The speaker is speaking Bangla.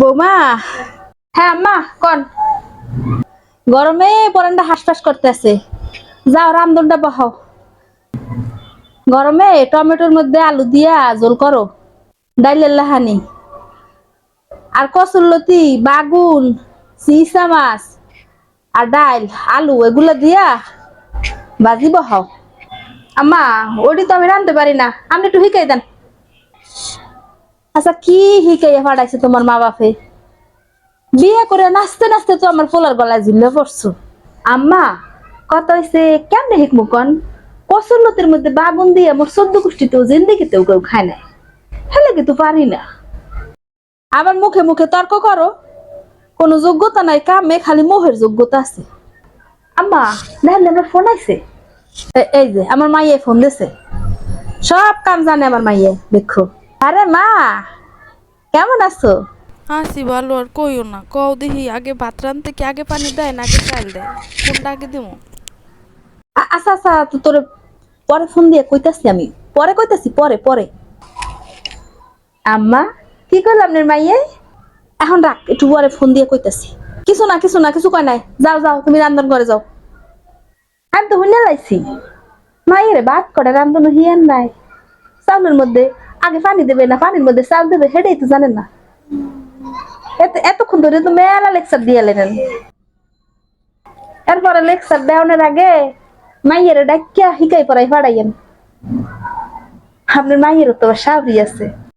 বৌমা। হ্যাঁ আম্মা কন। গরমে পরানটা হাসফাস করতেছে। যাও রামদনটা বহাও। গরমে টমেটোর মধ্যে আলু দিয়া ঝোল করো। ডাইলের লাহানি। আর কসুরলতি বাগুন চিসা মাছ আর ডাইল আলু এগুলো দিয়া ভাজি বহাও। আম্মা ওটি তো আমি রাঁধতে পারি না। আপনি একটু শিখাই দেন। আচ্ছা কি শিখাইয়া পাঠাইছে তোমার মা বাপে বিয়ে করে নাচতে নাচতে তো আমার পোলার গলায় ঝুলে পড়ছো। আম্মা কত হয়েছে কেমনে হিকমু কন? মধ্যে বাগুন দিয়ে মোর চোদ্দ গোষ্ঠীতেও জিন্দিগিতেও কেউ খায় না হেলে কিন্তু পারি না। আবার মুখে মুখে তর্ক করো। কোনো যোগ্যতা নাই কামে, খালি মোহের যোগ্যতা আছে। আম্মা দেখেন আমার ফোন আইছে। এই যে, আমার মাইয়ে ফোন দিছে। সব কাম জানে আমার মাইয়ে, দেখো। আরে মা কেমন আছো? হাসি ভালো আর কইও না কও দেখি আগে ভাত রানতে কি আগে পানি দেয় না আগে চাল দেয়? কোনটা আগে দিমু? আচ্ছা আচ্ছা তো তোর পরে ফোন দিয়ে কইতাছি আমি। পরে কইতাছি পরে পরে। আম্মা কি করলাম আপনার মাইয়ে? এখন রাখ একটু পরে ফোন দিয়ে কইতাছি। কিছু না কিছু না কিছু কয় নাই। যাও যাও তুমি রান্ধন করে যাও। আমি তো হুইনা লাইছি। মাইয়ের ভাত করে রান্ধন হিয়ান নাই। চাউলের মধ্যে আগে পানি দেবে না, পানির মধ্যে চাল দেবে, সেটাই তো জানেন না। এত, এতক্ষণ ধরে তো মেলা লেকচার দিয়ে লেনেন এরপরে লেকচার দেওয়ানোর আগে মাইয়ের ডাকিয়া হিকাই পড়াই ফাড়াইয়েন আপনার মাইয়েরও তো সাবরি আছে।